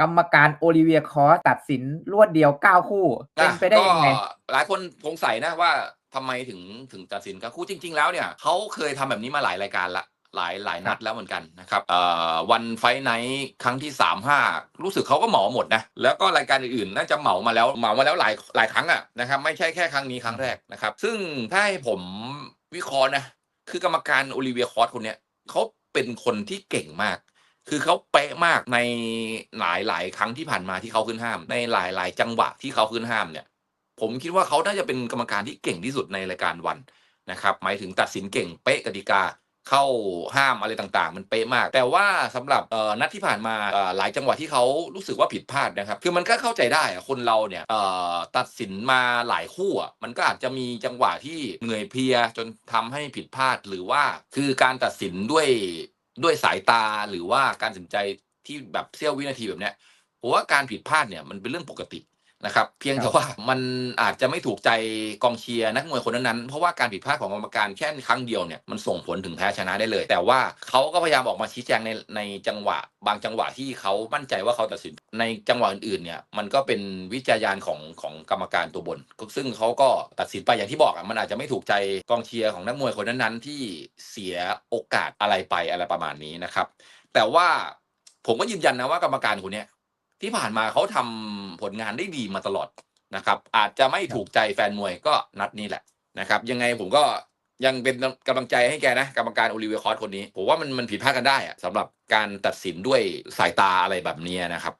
กรรมการโอลิเวียคอสตัดสินรวดเดียว9คู่เป็นอะไปได้ยังไงก็หลายคนสงสัยนะว่าทำไมถึงถึงตัดสินกับคู่จริง ๆ แล้วเนี่ยเขาเคยทำแบบนี้มาหลายรายการละหลายหลายนัดแล้วเหมือนกันนะครับเอ่อวันไฟไนท์ครั้งที่สามห้ารู้สึกเขาก็เหมาหมดนะ แล้วก็รายการอื่นๆ น่าจะเหมามาแล้วเหมามาแล้วหลายหลายครั้งอะนะครับไม่ใช่แค่ครั้งนี้ครั้งแรกนะครับ ซึ่งถ้าให้ผมวิเคราะห์นะ คือกรรมการโอลิเวียคอร์สคนเนี้ยเขาเป็นคนที่เก่งมาก คือเขาเป๊ะมากในหลายหลายครั้งที่ผ่านมาที่เขาขึ้นห้าม ในหลายหลายจังหวะที่เขาขึ้นห้ามเนี่ย ผมคิดว่าเขาน่าจะเป็นกรรมการที่เก่งที่สุดในรายการวันนะครับหมายถึงตัดสินเก่งเป๊ะกติกาเข้าห้ามอะไรต่างๆ มันเป๊ะมาก แต่ว่าสำหรับเอ่อนัดที่ผ่านมาหลายจังหวะที่เขารู้สึกว่าผิดพลาดนะครับ คือมันก็เข้าใจได้คนเราเนี่ยตัดสินมาหลายคู่มันก็อาจจะมีจังหวะที่เหนื่อยเพลียจนทำให้ผิดพลาดหรือว่าคือการตัดสินด้วย ด้วยสายตาหรือว่าการตัดสินใจที่แบบเสี้ยววินาทีแบบเนี้ยผมว่าการผิดพลาดเนี่ยมันเป็นเรื่องปกติ นะครับ เพียงครัแต่บว่ามันอาจจะไม่ถูกใจกองเชียร์นักมวยคนนั้นๆเพราะว่าการผิดพลาดของกรรมการแค่ครั้งเดียวเนี่ยมันส่งผลถึงแพ้ชนะได้เลย แต่ว่าเขาก็พยายามออกมาชี้แจงในในจังหวะ บางจังหวะที่เขามั่นใจว่าเขาตัดสินในจังหวะอื่นๆเนี่ยมันก็เป็นวิจารณของของกรรมการตัวบน ซึ่งเขาก็ตัดสินไปอย่างที่บอกอะมันอาจจะไม่ถูกใจกองเชียร์ของนักมวยคนนั้นๆ ที่เสียโอกาสอะไรไปอะไรประมาณนี้นะครับ แต่ว่าผมก็ยืนยันนะว่ากรรมการคนเนี้ยที่ผ่านมาเขาทำ ผลงานได้ดีมาตลอดนะครับ อาจจะไม่ถูกใจแฟนมวยก็นัดนี้แหละนะครับ ยังไงผมก็ยังเป็นกำลังใจให้แกนะกรรมการโอลิเวียคอร์สคนนี้ ผมว่ามันมันผิดพลาดกันได้อะสำหรับการตัดสินด้วยสายตาอะไรแบบนี้นะครับ